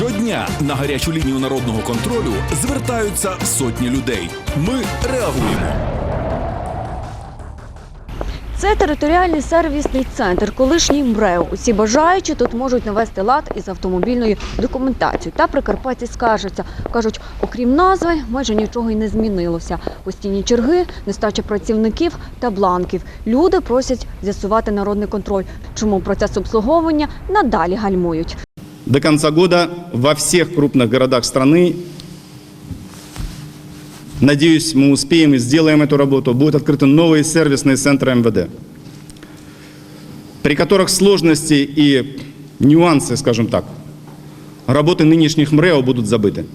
Щодня на гарячу лінію народного контролю звертаються сотні людей. Ми реагуємо. Це територіальний сервісний центр, колишній МРЕО. Усі бажаючі тут можуть навести лад із автомобільною документацією. Та прикарпатці скаржаться. Кажуть, окрім назви, майже нічого й не змінилося. Постійні черги, нестача працівників та бланків. Люди просять з'ясувати народний контроль. Чому процес обслуговування надалі гальмують? До конца года во всех крупных городах страны, надеюсь, мы успеем и сделаем эту работу, будут открыты новые сервисные центры МВД, при которых сложности и нюансы, скажем так, работы нынешних МРЭО будут забыты.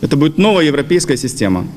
Это будет новая европейская система,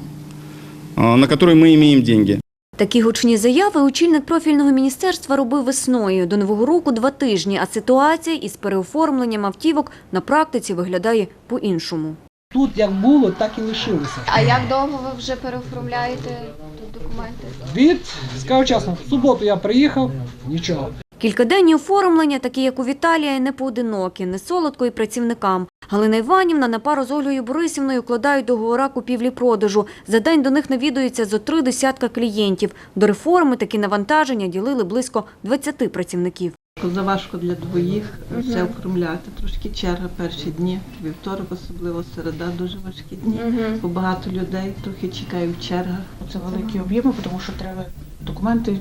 а, на которую мы имеем деньги. Такі гучні заяви очільник профільного міністерства робив весною. До нового року два тижні, а ситуація із переоформленням автівок на практиці виглядає по-іншому. Тут як було, так і лишилося. А як довго ви вже переоформляєте тут документи? Від, скажу чесно, в суботу я приїхав, нічого. Кількаденні оформлення, такі як у Віталія, не поодинокі, не солодко і працівникам. Галина Іванівна на пару з Ольгою Борисівною укладають договора купівлі-продажу. За день до них навідується зо три десятка клієнтів. До реформи такі навантаження ділили близько 20 працівників. Заважко для двоїх все оформляти. Трошки черга перші дні, вівторок, особливо середа, дуже важкі дні. Бо багато людей трохи чекають в чергах. Це великі об'єми, тому що треба документи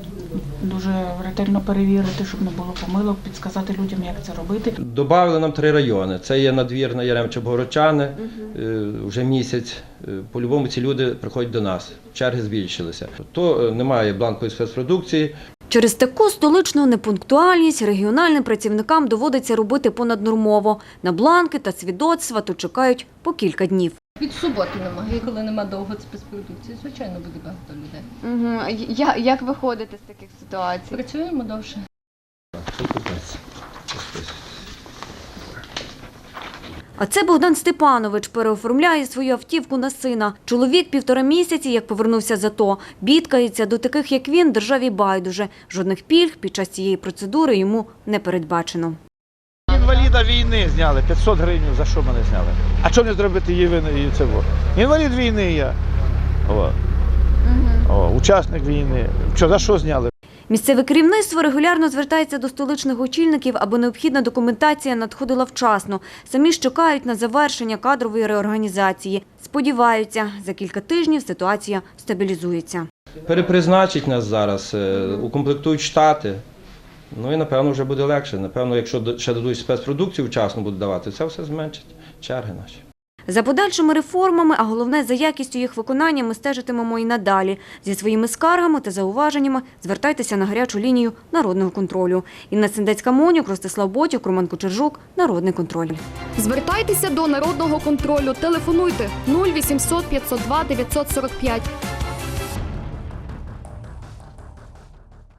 дуже ретельно перевірити, щоб не було помилок, підказати людям, як це робити. Добавили нам три райони. Це є надвірна Яремче Богородчани. Е, Вже місяць. Е, По-любому ці люди приходять до нас. Черги збільшилися. То е, немає бланкової спецпродукції. Через таку столичну непунктуальність регіональним працівникам доводиться робити понаднормово. На бланки та свідоцтва то чекають по кілька днів. Від суботи немає. Коли нема довго спецпродукції, звичайно, буде багато людей. Угу. Я, як виходите з таких ситуацій? Працюємо довше. А це Богдан Степанович переоформляє свою автівку на сина. Чоловік півтора місяці, як повернувся з АТО, бідкається до таких, як він, державі байдуже. Жодних пільг під час цієї процедури йому не передбачено. Інваліда війни зняли 500 гривень, за що мене зняли? А що не зробити її вини і це? во? Інвалід війни я. О. О, учасник війни. Що, за що зняли? Місцеве керівництво регулярно звертається до столичних очільників, аби необхідна документація надходила вчасно. Самі ж чекають на завершення кадрової реорганізації. Сподіваються, за кілька тижнів ситуація стабілізується. Перепризначить нас зараз, е, укомплектують штати. Ну і напевно вже буде легше. Напевно, якщо до- ще дадуть спецпродукцію вчасно будуть давати, це все зменшить черги наші. За подальшими реформами, а головне за якістю їх виконання, ми стежитимемо і надалі. Зі своїми скаргами та зауваженнями звертайтеся на гарячу лінію народного контролю. Інна Сендецька Монюк, Ростислав Ботюк, Роман Кочержук. Народний контроль. Звертайтеся до народного контролю. Телефонуйте 0800 502 945